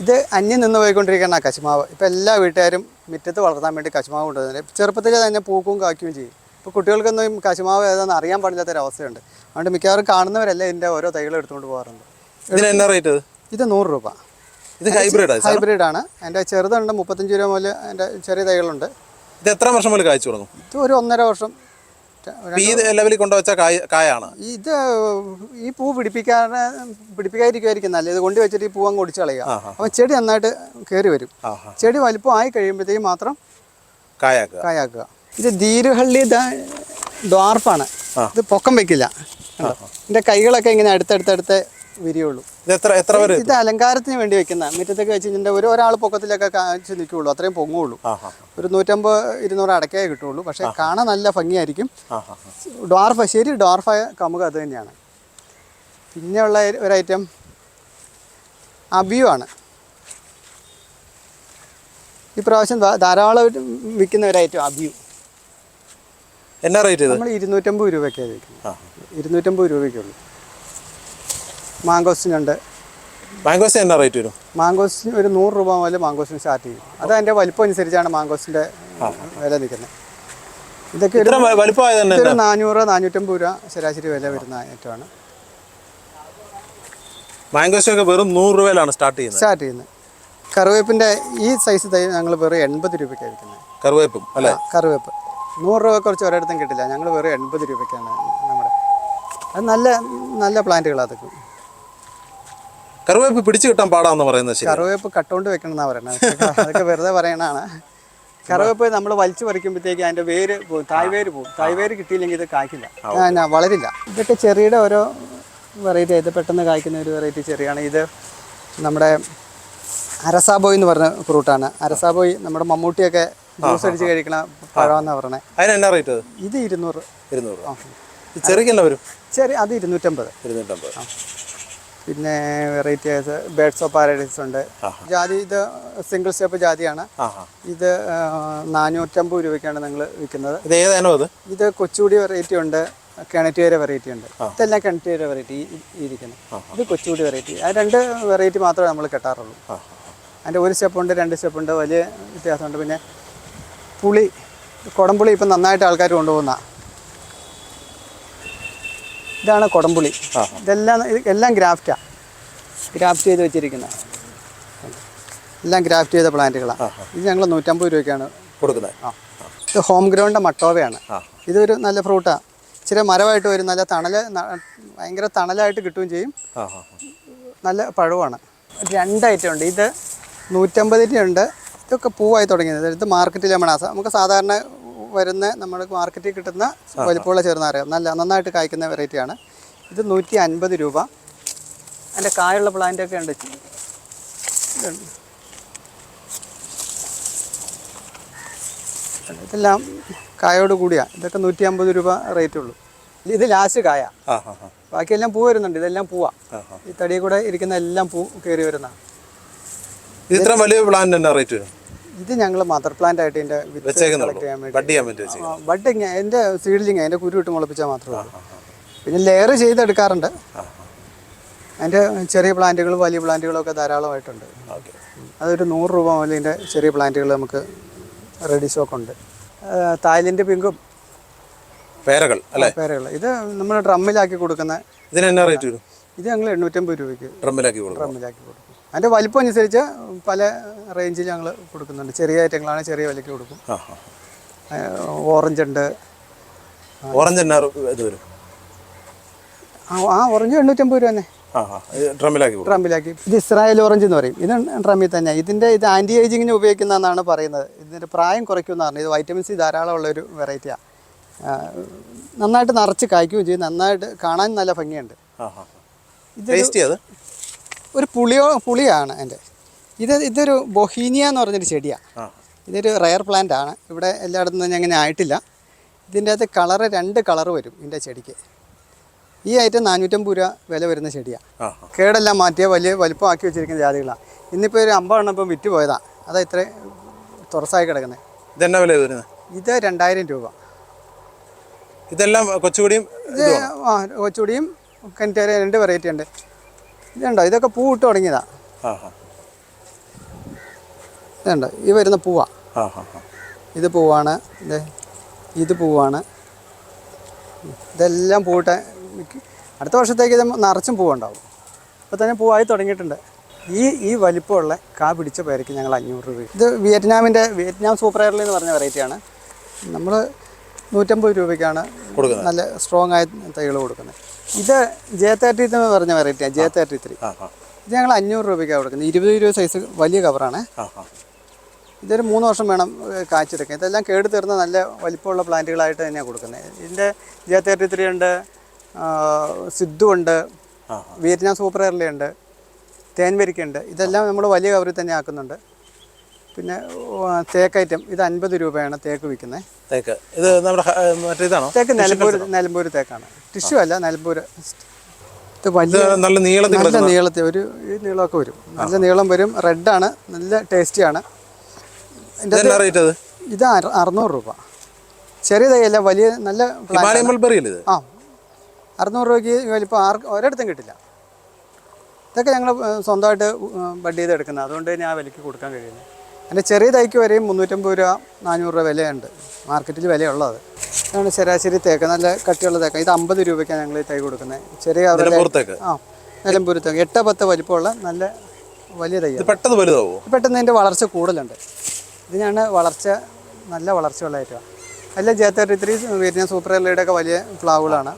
ഇത് അന്യം നിന്ന് പോയിക്കൊണ്ടിരിക്കുന്ന കശുമാവ്. ഇപ്പം എല്ലാ വീട്ടുകാരും മുറ്റത്ത് വളർത്താൻ വേണ്ടി കശുമാവ് കൊണ്ടുവരുന്നത് ചെറുപ്പത്തിൽ തന്നെ പൂക്കും കാക്കുകയും ചെയ്യും. ഇപ്പോൾ കുട്ടികൾക്കൊന്നും കശുമാവ് ഏതാണെന്ന് അറിയാൻ പാടില്ലാത്തൊരവസ്ഥയുണ്ട് അതുകൊണ്ട് മിക്കവാറും കാണുന്നവരല്ല ഇതിന്റെ ഓരോ തൈകൾ എടുത്തുകൊണ്ട് പോകാറുണ്ട്. ഇതിന് റേറ്റ് ഇത്? നൂറ് രൂപ. ഇത് ഹൈബ്രിഡ് ഹൈബ്രിഡ് ആണ്. എന്റെ ചെറുതുണ്ട് മുപ്പത്തഞ്ച് രൂപ മുതൽ എന്റെ ചെറിയ തൈകളുണ്ട്. ഇത് എത്ര വർഷം മുതൽ കായ്ച്ചു തുടങ്ങും? ഇത് ഒരു ഒന്നര വർഷം ഈ ലെവലിൽ കൊണ്ടുവച്ച കായ കായാണ്. ഇത് ഈ പൂ പിടിപ്പിക്കാതെ പിടിപ്പിക്കാതിരിക്കുമായിരിക്കും നല്ലത്. ഇത് കൊണ്ട് വെച്ചിട്ട് ഈ പൂ അങ്ങ് ഒടിച്ച് കളയുക. അപ്പം ചെടി നന്നായിട്ട് കയറി വരും. ചെടി വലിപ്പം ആയി കഴിയുമ്പോഴത്തേക്കും മാത്രം കായാക്കുക. കായാക്കുക. ഇത് ധീരുഹള്ളി ദ്വാർപ്പാണ്. ഇത് പൊക്കം വെക്കില്ല. എന്റെ കൈകളൊക്കെ ഇങ്ങനെ അടുത്തടുത്തടുത്ത് വിരിയുള്ളൂ. ഇത് എത്ര ഇത് അലങ്കാരത്തിന് വേണ്ടി വെക്കുന്ന മുറ്റത്തൊക്കെ വെച്ച് ഇതിന്റെ ഒരു ഒരാൾ പൊക്കത്തിലൊക്കെ കാണിച്ച് നിൽക്കുള്ളൂ. അത്രയും പൊങ്ങുള്ളൂ. ഒരു നൂറ്റമ്പത് ഇരുന്നൂറ് അടക്കേ കിട്ടുള്ളൂ. പക്ഷെ കാണാൻ നല്ല ഭംഗിയായിരിക്കും. ഡോർഫ ഡോർഫ് ശരി ഡോർഫായ കമുക അത് തന്നെയാണ്. പിന്നെയുള്ള ഒരു ഐറ്റം അബിയു ആണ് ഈ പ്രാവശ്യം ധാരാളം വിൽക്കുന്ന ഒരു ഐറ്റം അബിയു. എന്നാ റേറ്റ് നമ്മൾ ഇരുന്നൂറ്റമ്പത് രൂപയ്ക്കാണ് വിൽക്കുന്നത്. ഇരുന്നൂറ്റമ്പത് രൂപയ്ക്കുള്ളൂ. മാങ്കോസ്റ്റിനുണ്ട് മാംഗോസ് എന്നാ റേറ്റ് വരും? മാങ്കോസിന് ഒരു നൂറ് രൂപ മുതൽ മാങ്കോസിന് സ്റ്റാർട്ട് ചെയ്യും. അത് അതിന്റെ വലിപ്പം അനുസരിച്ചാണ് മാങ്കോസ്റ്റിന്റെ വില നിൽക്കുന്നത്. ഇതൊക്കെ ഒരു നാനൂറ് നാനൂറ്റമ്പത് രൂപ ശരാശരി വില വരുന്ന ഐറ്റമാണ് മാംഗോസ്റ്റൊക്കെ വെറും നൂറ് രൂപയിലാണ് സ്റ്റാർട്ട് ചെയ്യുന്നത്. സ്റ്റാർട്ട് ചെയ്യുന്നത്. കറിവേപ്പിന്റെ ഈ സൈസ് തൈ ഞങ്ങൾ വെറും എൺപത് രൂപയ്ക്കാണ് വിൽക്കുന്നത്. കറിവേപ്പും അല്ലേ? കറിവേപ്പ്. നൂറ് രൂപ കുറച്ച് ഒരിടത്തും കിട്ടില്ല. ഞങ്ങൾ വെറും എൺപത് രൂപയ്ക്കാണ് നമ്മുടെ അത് നല്ല നല്ല പ്ലാന്റുകളാണ് അതൊക്കെ. കറിവേപ്പ് പിടിച്ചു കിട്ടാൻ പാടാന്ന് പറയുന്നത് കറിവേപ്പ് കട്ടുകൊണ്ട് വെക്കണം എന്നാ പറയുന്നത്. അതൊക്കെ വെറുതെ പറയണതാണ്. കറിവേപ്പ് നമ്മൾ വലിച്ചു പറിക്കുമ്പോഴത്തേക്ക് അതിന്റെ വേര് പോകും തായ്വേര് പോകും തായ്വേര് കിട്ടിയില്ലെങ്കിൽ ഇത് കായ്ക്കില്ല. വളരില്ല. ഇതൊക്കെ ചെറിയുടെ ഓരോ വെറൈറ്റി ഇത് പെട്ടെന്ന് കായ്ക്കുന്ന ഒരു വെറൈറ്റി ചെറിയാണ്. ഇത് നമ്മുടെ അരസാബോയ് എന്ന് പറഞ്ഞ ഫ്രൂട്ടാണ് അരസാബോയ് നമ്മുടെ മമ്മൂട്ടിയൊക്കെ ജ്യൂസ് അടിച്ച് കഴിക്കണ പഴമെന്നാണ് പറഞ്ഞത് റേറ്റ് ഇത് ഇരുന്നൂറ്. ഇരുന്നൂറ്. ചെറിയ വരും? ചെറിയ അത് ഇരുന്നൂറ്റമ്പത്. ഇരുന്നൂറ്റമ്പത്. പിന്നെ വെറൈറ്റി ബേഡ്സ് ഓഫ് പാരഡൈസ് ഉണ്ട്. ജാതി ഇത് സിംഗിൾ സ്റ്റെപ്പ് ജാതിയാണ്. ഇത് നാനൂറ്റമ്പത് രൂപയ്ക്കാണ് നിങ്ങൾ വിൽക്കുന്നത് ഇത് ഏതാണോ ഇത് ഇത് കൊച്ചുകൂടി വെറൈറ്റി ഉണ്ട് കിണറ്റുകര വെറൈറ്റി ഉണ്ട്. ഇതെല്ലാം കിണറ്റുകര വെറൈറ്റി ഇരിക്കുന്നത് ഇത് കൊച്ചുകൂടി വെറൈറ്റി ആ രണ്ട് വെറൈറ്റി മാത്രമേ നമ്മൾ കെട്ടാറുള്ളൂ. അതിന്റെ ഒരു സ്റ്റെപ്പ് ഉണ്ട് രണ്ട് സ്റ്റെപ്പ് ഉണ്ട് വലിയ വ്യത്യാസമുണ്ട്. പിന്നെ പുളി കുടംപുളി ഇപ്പം നന്നായിട്ട് ആൾക്കാർ കൊണ്ടുപോകുന്ന ഇതാണ് കൊടംപുളി. ഇതെല്ലാം ഇത് എല്ലാം ഗ്രാഫ്റ്റാണ് ഗ്രാഫ്റ്റ് ചെയ്ത് വെച്ചിരിക്കുന്ന. എല്ലാം ഗ്രാഫ്റ്റ് ചെയ്ത പ്ലാന്റുകളാണ് ഇത് ഞങ്ങൾ നൂറ്റമ്പത് രൂപയ്ക്കാണ് കൊടുക്കുന്നത്. ആ. ഇത് ഹോം ഗ്രൗണ്ട് മട്ടോവയാണ്. ഇതൊരു നല്ല ഫ്രൂട്ടാണ് ഇച്ചിരി മരമായിട്ട് വരും. നല്ല തണൽ ഭയങ്കര തണലായിട്ട് കിട്ടുകയും ചെയ്യും. നല്ല പഴമാണ് രണ്ട് ഐറ്റം ഉണ്ട്. ഇത് നൂറ്റമ്പതിന്റെ ഉണ്ട്. ഇതൊക്കെ പൂവായി തുടങ്ങിയത്. ഇത് മാർക്കറ്റിലെ മണാസ നമുക്ക് സാധാരണ വരുന്ന നമ്മുടെ മാർക്കറ്റിൽ കിട്ടുന്ന വലിപ്പമുള്ള ചെറുനാരകം നല്ല നന്നായിട്ട് കായ്ക്കുന്ന വെറൈറ്റിയാണ് ഇത് നൂറ്റി അൻപത് രൂപ. അതിന്റെ കായുള്ള പ്ലാന്റൊക്കെ ഉണ്ട്. ഇതെല്ലാം കായോട് കൂടിയാ. ഇതൊക്കെ നൂറ്റി അമ്പത് രൂപ റേറ്റ് ഉള്ളൂ. ഇത് ലാസ്റ്റ് കായ. ബാക്കിയെല്ലാം പൂ വരുന്നുണ്ട്. ഇതെല്ലാം പൂവാ. ഈ തടിയിൽ കൂടെ ഇരിക്കുന്ന എല്ലാം പൂ കയറി വരുന്ന ഇത്ര വലിയ പ്ലാന്റ് തന്നെ റേറ്റ് വരും? ഇത് ഞങ്ങൾ മദർ പ്ലാന്റ് ആയിട്ട് വേണ്ടി. ബഡ് ചെയ്യാൻ വേണ്ടി ബഡ് സീഡ്ലിങ് അതിന്റെ കുരു ഇട്ട് മുളപ്പിച്ചാൽ മാത്രമേ പിന്നെ ലെയർ ചെയ്തെടുക്കാറുണ്ട്. അതിന്റെ ചെറിയ പ്ലാന്റുകൾ വലിയ പ്ലാന്റുകളും ഒക്കെ ധാരാളമായിട്ടുണ്ട്. അതൊരു നൂറ് രൂപ മുതൽ ഇതിന്റെ ചെറിയ പ്ലാന്റുകൾ നമുക്ക് റെഡി സ്റ്റോക്ക് ഉണ്ട്. തായ്ലിന്റെ പിങ്കും. പേരകൾ അല്ലേ? പേരകൾ. ഇത് നമ്മൾ ഡ്രമ്മിലാക്കി കൊടുക്കുന്ന ഇതിന് റേറ്റ് ഇത് ഞങ്ങൾ എണ്ണൂറ്റമ്പത് രൂപയ്ക്ക് ഡ്രമ്മിലാക്കി ഡ്രമ്മിലാക്കി കൊടുക്കും. അതിന്റെ വലിപ്പം അനുസരിച്ച് പല റേഞ്ചിൽ ഞങ്ങൾ കൊടുക്കുന്നുണ്ട്. ചെറിയ ഐറ്റങ്ങളാണ് ചെറിയ വിലയ്ക്ക് കൊടുക്കും. ഓറഞ്ച് ഉണ്ട്. ഓറഞ്ച് എന്നാ ഇത് വരും. ആ ഓറഞ്ച് എണ്ണൂറ്റമ്പത് രൂപ തന്നെ. ആ ഇത് ഡ്രമ്മിലാക്കി കൊടുക്കും. ഡ്രമ്മിലാക്കി. ഇത് ഇസ്രായേൽ ഓറഞ്ച് എന്ന് പറയും. ഇത് ഡ്രമ്മിൽ തന്നെ ഇതിന്റെ ഇത് ആന്റി ഏജിങ്ങിന് ഉപയോഗിക്കുന്നതെന്നാണ് പറയുന്നത്. ഇതിന്റെ പ്രായം കുറയ്ക്കുമെന്ന് പറഞ്ഞു ഇത് വൈറ്റമിൻ സി ധാരാളമുള്ള ഒരു വെറൈറ്റിയാണ് നന്നായിട്ട് നിറച്ച് കായ്ക്കുകയും ചെയ്യും. നന്നായിട്ട് കാണാൻ നല്ല ഭംഗിയുണ്ട്. ചെയ്ത് ഒരു പുളിയോ പുളിയാണ് എന്റെ. ഇത് ഇതൊരു ബൊഹീനിയ എന്ന് പറഞ്ഞൊരു ചെടിയാണ് ഇതൊരു റയർ പ്ലാന്റ് ആണ്. ഇവിടെ എല്ലായിടത്തും തന്നെ അങ്ങനെ ആയിട്ടില്ല. ഇതിന്റെ അകത്ത് കളറ് രണ്ട് കളർ വരും ഇതിന്റെ ചെടിക്ക്. ഈ ഐറ്റം നാനൂറ്റമ്പത് രൂപ വില വരുന്ന ചെടിയാണ് കേടെല്ലാം മാറ്റിയ വലിയ വലിപ്പമാക്കി വെച്ചിരിക്കുന്ന ജാതികളാണ് ഇന്നിപ്പോൾ ഒരു അമ്പതെണ്ണം ഇപ്പം വിറ്റ് പോയതാണ് അതാ ഇത്ര തുറസായി കിടക്കുന്നത് ഇതെന്നാ വില വരുന്നത്? ഇത് രണ്ടായിരം രൂപ. ഇതെല്ലാം കൊച്ചുകൂടിയും ഇത് ആ കൊച്ചുടിയും കനിറ്റേര രണ്ട് വെറൈറ്റി ഉണ്ട്. ഇതുണ്ടോ? ഇതൊക്കെ പൂ ഇട്ട് തുടങ്ങിയതാ. ഇതുണ്ടോ? ഈ വരുന്ന പൂവാ. ഇത് പൂവാണ്. ഇത് ഇത് പൂവാണ്. ഇതെല്ലാം പൂവിട്ട് അടുത്ത വർഷത്തേക്ക് ഇത് നിറച്ചും പൂവുണ്ടാവും. അപ്പോൾ തന്നെ പൂവായി തുടങ്ങിയിട്ടുണ്ട്. ഈ ഈ വലിപ്പമുള്ള കാ പിടിച്ച പേരയ്ക്ക് ഞങ്ങൾ അഞ്ഞൂറ് രൂപ ഇത് വിയറ്റ്നാമിന്റെ വിയറ്റ്നാം സൂപ്പർ എയർലി എന്ന് പറഞ്ഞ വെറൈറ്റിയാണ് നമ്മൾ നൂറ്റമ്പത് രൂപയ്ക്കാണ് കൊടുക്കുന്നത്. നല്ല സ്ട്രോങ് ആയ തൈകൾ കൊടുക്കുന്നത്. ഇത് ജെ തേർട്ടി എന്ന് പറഞ്ഞ വെറൈറ്റിയാണ് ജെ തേർട്ടി ത്രീ ഇത് ഞങ്ങൾ അഞ്ഞൂറ് രൂപയ്ക്കാണ് കൊടുക്കുന്നത്. ഇരുപത് രൂപ സൈസ് വലിയ കവറാണ് ഇതൊരു മൂന്ന് വർഷം വേണം ഏഹ്, കാച്ചെടുക്കാൻ ഇതെല്ലാം കേട് തീർന്ന നല്ല വലിപ്പമുള്ള പ്ലാന്റുകളായിട്ട് തന്നെയാണ് കൊടുക്കുന്നത്. ഇതിന്റെ ജെ തേർട്ടി ത്രീ ഉണ്ട് സിദ്ധു ഉണ്ട്. വിയറ്റ്നാം സൂപ്പർ എയർലി ഉണ്ട് തേൻവരിക്കുണ്ട് ഇതെല്ലാം നമ്മൾ വലിയ കവറിൽ തന്നെ ആക്കുന്നുണ്ട്. പിന്നെ തേക്ക് ഐറ്റം ഇത് അൻപത് രൂപയാണ് തേക്ക് വിൽക്കുന്നത്. തേക്ക്. ഇത് നമ്മുടെ മറ്റേ ഇതാണോ? തേക്ക് നിലമ്പൂർ നിലമ്പൂർ തേക്കാണ്. ടിഷ്യൂ അല്ല നിലമ്പൂർ ഇത് വലിയ നല്ല നീളത്തിൽ നല്ല നീളത്തിൽ ഒരു ഈ നീളമൊക്കെ വരും. നല്ല നീളം വരും റെഡാണ് നല്ല ടേസ്റ്റിയാണ് റേറ്റ് അത്? ഇത് അറ- അറുന്നൂറ് രൂപ. ചെറിയ തൈയല്ല വലിയ നല്ല ആ. അറുന്നൂറ് രൂപയ്ക്ക് വലിപ്പം ആർക്ക് ഒരിടത്തും കിട്ടില്ല. ഇതൊക്കെ ഞങ്ങൾ സ്വന്തമായിട്ട് ബഡ് ചെയ്ത് എടുക്കുന്നത് അതുകൊണ്ട് തന്നെ ആ വിലയ്ക്ക് കൊടുക്കാൻ കഴിയുന്നത് അതിന്റെ ചെറിയ തൈക്ക് വരെയും മുന്നൂറ്റമ്പത് രൂപ നാനൂറ് രൂപ വിലയുണ്ട്. മാർക്കറ്റിൽ വിലയുള്ളത്. അതാണ് ശരാശരി തേക്ക് നല്ല കട്ടിയുള്ള തേക്ക്. ഇത് അമ്പത് രൂപയ്ക്കാണ് ഞങ്ങൾ ഈ തൈ കൊടുക്കുന്നത്. ചെറിയ ആ നിലമ്പൂർ തേക്ക് എട്ട് പത്ത് വലിപ്പമുള്ള നല്ല വലിയ തൈ പെട്ടെന്ന് വലുതാവും? പെട്ടെന്ന് ഇതിന്റെ വളർച്ച കൂടുതലുണ്ട്. ഇതിനാണ് വളർച്ച നല്ല വളർച്ചയുള്ള ഏറ്റവും നല്ല J thirty three Vietnam super എല്ലയുടെ ഒക്കെ വലിയ ഫ്ലാവുകളാണ്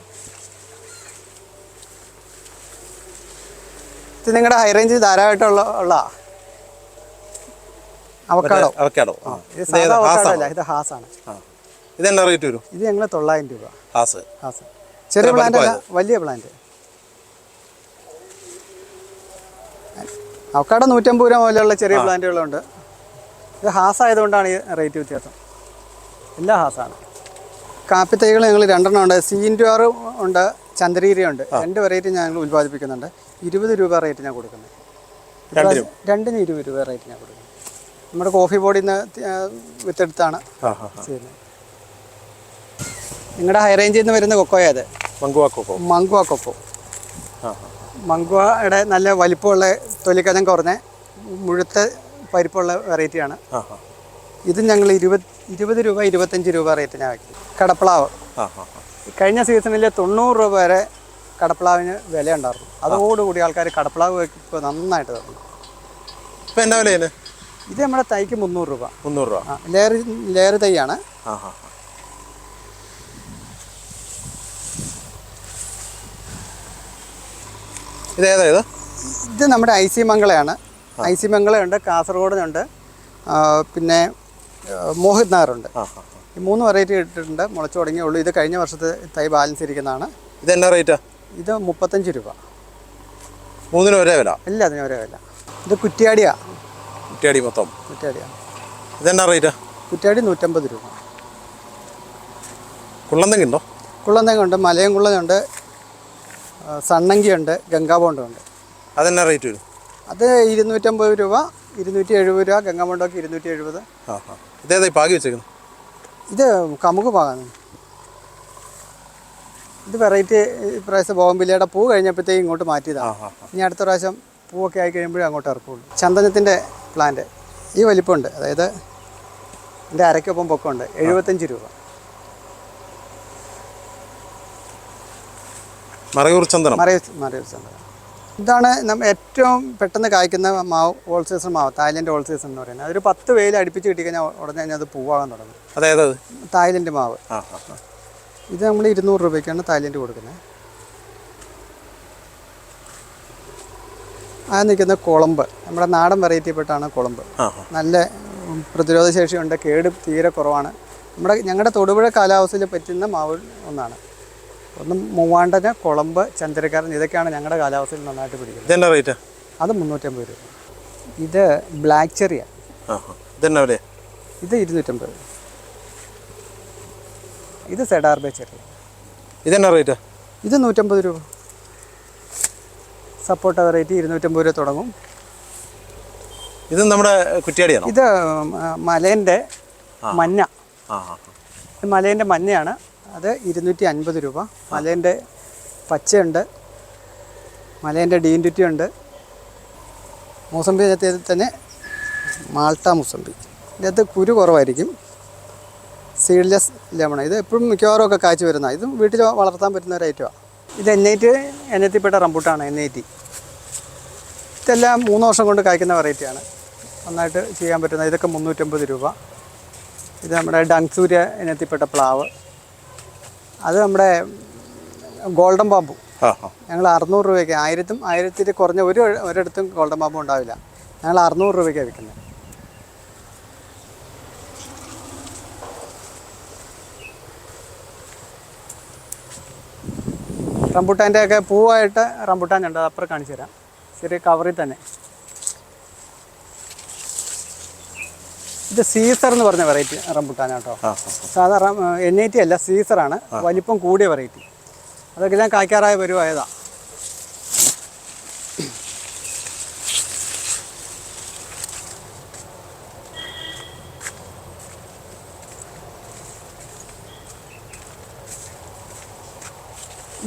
ഇത് നിങ്ങളുടെ ഹൈ റേഞ്ച് ധാരാളമായിട്ടുള്ള ഉള്ള അവക്കാടോ. അവക്കാടോ. ഇത് ഹാസ്? അല്ല ഇത് എന്താ ഇതെന്നാ റേറ്റ് വരും? ഇത് ഞങ്ങൾ തൊള്ളായിരം രൂപ. ഹാസ്. ഹാസ്. ചെറിയ പ്ലാന്റ് അല്ല? വലിയ പ്ലാന്റ് അവക്കാടോ നൂറ്റമ്പത് രൂപ മുതലുള്ള ചെറിയ പ്ലാന്റുകളുണ്ട് ഇത് ഹാസ് ആയതുകൊണ്ടാണ് ഈ റേറ്റ് വ്യത്യാസം. എല്ലാം ഹാസാണ് കാപ്പി തൈകൾ ഞങ്ങൾ രണ്ടെണ്ണം ഉണ്ട്. സീന്റുവാർ ഉണ്ട് ചന്ദ്രീരി ഉണ്ട് രണ്ട് വെറൈറ്റി ഞങ്ങൾ ഉൽപ്പാദിപ്പിക്കുന്നുണ്ട്. ഇരുപത് രൂപ റേറ്റ് ഞാൻ കൊടുക്കുന്നത്? രണ്ടിന്? ഇരുപത് രൂപ റേറ്റ് ഞാൻ കൊടുക്കുന്നത്. നമ്മുടെ കോഫി ബോർഡിൽ നിന്ന് വിത്തെടുത്താണ്. ചെയ്യുന്നത് നിങ്ങളുടെ ഹൈ റേഞ്ചിൽ നിന്ന് വരുന്ന കൊക്കോയാ അത് കൊക്കോ. മങ്കുവ കൊക്കോ. മങ്കുവയുടെ നല്ല വലിപ്പമുള്ള തൊലിക്കനം കുറഞ്ഞ മുഴുത്ത പരിപ്പുള്ള വെറൈറ്റിയാണ് ഇത് ഞങ്ങൾ ഇരുപത് ഇരുപത് രൂപ ഇരുപത്തഞ്ച് രൂപ റേറ്റിനാണ് വയ്ക്കുന്നത് വയ്ക്കും ആ കഴിഞ്ഞ സീസണിൽ തൊണ്ണൂറ് രൂപ വരെ കടപ്പ്ളാവിന് വില ഉണ്ടായിരുന്നു അതോടുകൂടി ആൾക്കാർ കടപ്പ്ളാവ് ഇപ്പോൾ നന്നായിട്ട് തന്നു. ഇപ്പം എന്നാ വില ഇതിന് ഇത് നമ്മുടെ തൈക്ക് മുന്നൂറ് രൂപ. മുന്നൂറ് രൂപ. ലെയർ ലെയർ തൈയാണ്. ഇത് ആ. ഇത്? ഇത് നമ്മുടെ ഐ സി മംഗളയാണ്. ഐ സി മംഗളയുണ്ട് കാസർഗോഡിനുണ്ട് പിന്നെ മോഹിത് ആ. ഈ മൂന്ന് വെറൈറ്റി ഇട്ടിട്ടുണ്ട് മുളച്ചു തുടങ്ങിയുള്ളൂ ഇത് കഴിഞ്ഞ വർഷത്തെ തൈ ബാലൻസ് ഇരിക്കുന്നതാണ്. ഇത് എന്നാ റേറ്റ് ഇത് മുപ്പത്തഞ്ച് രൂപ. മൂന്നിന് ഒരേ വില? എല്ലാത്തിനും ഒരേ വില. ഇത് കുറ്റിയാടിയാ. കുറ്റിയാടി മൊത്തം? കുറ്റിയാടിയാ. ഇതെന്നാ റേറ്റ്? കുറ്റിയാടി നൂറ്റമ്പത് രൂപ. കുള്ളന്തെങ്കി ഉണ്ടോ കുള്ളന്തേങ്ങുണ്ട് മലയം കുള്ളനുണ്ട് സണ്ണങ്കിയുണ്ട് ഗംഗാബോണ്ടുണ്ട്. അതെന്നാ റേറ്റ് വരും? അത് ഇരുന്നൂറ്റമ്പത് രൂപ ഇരുന്നൂറ്റി എഴുപത് രൂപ ഗംഗാമണ്ടോക്ക് ഇരുന്നൂറ്റി എഴുപത് ഇതേതായി പാകി വെച്ചേക്കുന്നത് ഇത് കമുക് പാകാണ്. ഇത് വെറൈറ്റി പ്രാവശ്യം ബോംബിലയുടെ പൂ കഴിഞ്ഞപ്പോഴത്തേക്ക് ഇങ്ങോട്ട് മാറ്റിയതാണ് ഇനി അടുത്ത പ്രാവശ്യം പൂവൊക്കെ ആയി കഴിയുമ്പോഴേ അങ്ങോട്ട് ഇറക്കുള്ളൂ. ചന്ദനത്തിന്റെ പ്ലാന്റ് ഈ വലിപ്പമുണ്ട്. അതായത് എന്റെ അരയ്ക്കൊപ്പം പൊക്കമുണ്ട്. എഴുപത്തഞ്ച് രൂപ. മറയൂർ ചന്ദനം. മറയൂർ മറയൂർ ചന്ദനം. ഇതാണ് നമ്മൾ ഏറ്റവും പെട്ടെന്ന് കായ്ക്കുന്ന മാവ് ഓൾ സീസൺ മാവ് തായ്ലൻഡ് ഓൾ സീസൺ എന്ന് പറയുന്നത്. അതൊരു പത്ത് വെയിൽ അടുപ്പിച്ച് കിട്ടിക്കഴിഞ്ഞാൽ ഉടനെ തന്നെ അത് പൂവാകാൻ തുടങ്ങും. അതായത് തായ്ലൻഡ് മാവ്. ഇത് നമ്മൾ ഇരുന്നൂറ് രൂപയ്ക്കാണ് തായ്ലൻഡ് കൊടുക്കുന്നത്. ആ നിൽക്കുന്ന കുളമ്പ് നമ്മുടെ നാടൻ വെറൈറ്റിപ്പെട്ടാണ് കുളമ്പ്. നല്ല പ്രതിരോധ ശേഷിയുണ്ട് കേട് തീരെ കുറവാണ്. നമ്മുടെ ഞങ്ങളുടെ തൊടുപുഴ കാലാവസ്ഥയിൽ പറ്റുന്ന മാവ് ഒന്നാണ്. ഒന്ന് മൂവാണ്ടന് കുളമ്പ് ചന്ദ്രക്കാരൻ ഇതൊക്കെയാണ് ഞങ്ങളുടെ കാലാവസ്ഥയിൽ നന്നായിട്ട് പിടിക്കുന്നത്. ഇതെന്നാ റേറ്റ് അത് മുന്നൂറ്റമ്പത് രൂപ. ഇത് ബ്ലാക്ക് ചെറിയാണ് ഇതെന്നാ വില? ഇത് ഇരുന്നൂറ്റമ്പത്. ഇത് സെഡാർബെ ചെറിയ. ഇതെന്നാ റേറ്റ് ഇത് നൂറ്റമ്പത് രൂപ. സപ്പോർട്ട വെറൈറ്റി ഇരുന്നൂറ്റമ്പത് രൂപ തുടങ്ങും. ഇത് നമ്മുടെ കുറ്റിയാടിയാണ്? ഇത് മലേന്റെ മഞ്ഞ. മലേന്റെ മഞ്ഞയാണ്. അത് ഇരുന്നൂറ്റി അൻപത് രൂപ. മലേന്റെ പച്ചയുണ്ട്. മലേന്റെ ഡീന്റുറ്റി ഉണ്ട് മൂസമ്പി ഇനത്തിൽ തന്നെ മാൾട്ട മൂസമ്പി ഇതിനകത്ത് കുരു കുറവായിരിക്കും. Seedless lemon. ഇത് എപ്പോഴും മിക്കവാറും ഒക്കെ കാച്ചു വരുന്ന ഇതും വീട്ടിൽ വളർത്താൻ പറ്റുന്ന ഒരു ഐറ്റമാണ്. ഇത് എന്നേറ്റ് എന്നേറ്റിപ്പെട്ട റംബൂട്ടാണ് എന്നേറ്റി ഇതെല്ലാം മൂന്ന് വർഷം കൊണ്ട് കായ്ക്കുന്ന വെറൈറ്റിയാണ് നന്നായിട്ട് ചെയ്യാൻ പറ്റുന്ന ഇതൊക്കെ മുന്നൂറ്റമ്പത് രൂപ. ഇത് നമ്മുടെ ഡങ്സൂര്യ ഇനത്തിൽപ്പെട്ട പ്ലാവ്. അത് നമ്മുടെ ഗോൾഡൻ ബാമ്പു. ഞങ്ങൾ അറുന്നൂറ് രൂപയ്ക്ക് ആയിരത്തും ആയിരത്തിൽ കുറഞ്ഞ ഒരു ഒരിടത്തും ഗോൾഡൻ ബാമ്പു ഉണ്ടാവില്ല. ഞങ്ങൾ അറുന്നൂറ് രൂപയ്ക്കാണ് വിൽക്കുന്നത് റംബുട്ടാന്റെ ഒക്കെ പൂവായിട്ട് റംബുട്ടാൻ ഉണ്ട് അത് അപ്പുറം കാണിച്ചു തരാം. ചെറിയ കവറിൽ തന്നെ. ഇത് സീസർ എന്ന് പറഞ്ഞ വെറൈറ്റി റംബുട്ടാൻ കേട്ടോ. സാധാരണ എൻ ഐ ടി അല്ല സീസറാണ് വലിപ്പം കൂടിയ വെറൈറ്റി അതൊക്കെ ഞാൻ കായ്ക്കാറായ വരുവായതാ.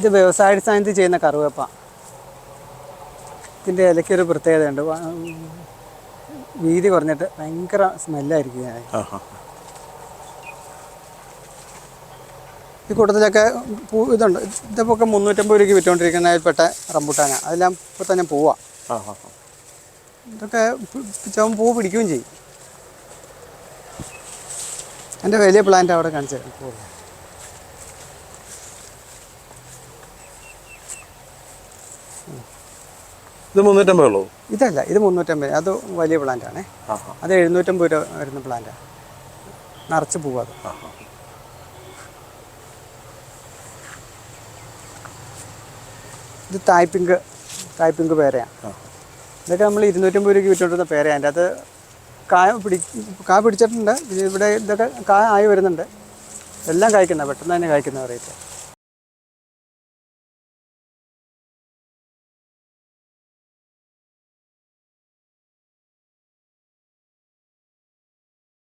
ഇത് വ്യവസായാടിസ്ഥാനത്തിൽ ചെയ്യുന്ന കറുവേപ്പ. ഇതിന്റെ ഇലയ്ക്കൊരു പ്രത്യേകതയുണ്ട്. വീതി കുറഞ്ഞിട്ട് ഭയങ്കര സ്മെല്ലായിരിക്കും ഈ കൂട്ടത്തിലൊക്കെ പൂ ഇതുണ്ട്. ഇതിപ്പോ ഒക്കെ മുന്നൂറ്റമ്പത് രൂപയ്ക്ക് വിറ്റുകൊണ്ടിരിക്കുന്നതിൽപ്പെട്ട റംബുട്ടാന. അതെല്ലാം ഇപ്പൊ തന്നെ പൂവാ. ഇതൊക്കെ ചോ പൂ പിടിക്കുകയും ചെയ്യും. എന്റെ വലിയ പ്ലാന്റ് അവിടെ കാണിച്ചു തരാം പൂ. ഇത് മുന്നൂറ്റമ്പത് ഉള്ളൂ? ഇതല്ല ഇത് മുന്നൂറ്റമ്പത്. അത് വലിയ പ്ലാന്റാണേ ആ ആ. അത് എഴുന്നൂറ്റമ്പത് രൂപ വരുന്ന പ്ലാന്റാണ് നിറച്ച് പോവാ അത്. ഇത് തായ്പിങ്ക് തായ്പിങ്ക് പേരയാണ്. ഇതൊക്കെ നമ്മൾ ഇരുന്നൂറ്റമ്പത് രൂപയ്ക്ക് വിറ്റുകൊണ്ടിരുന്ന പേരയാണ് അതിന്റെ അത് കായ പിടി കായ പിടിച്ചിട്ടുണ്ട്. ഇവിടെ ഇതൊക്കെ കായ ആയി വരുന്നുണ്ട്. എല്ലാം കായ്ക്കുന്ന പെട്ടെന്ന് തന്നെ കായ്ക്കുന്ന വെറൈറ്റി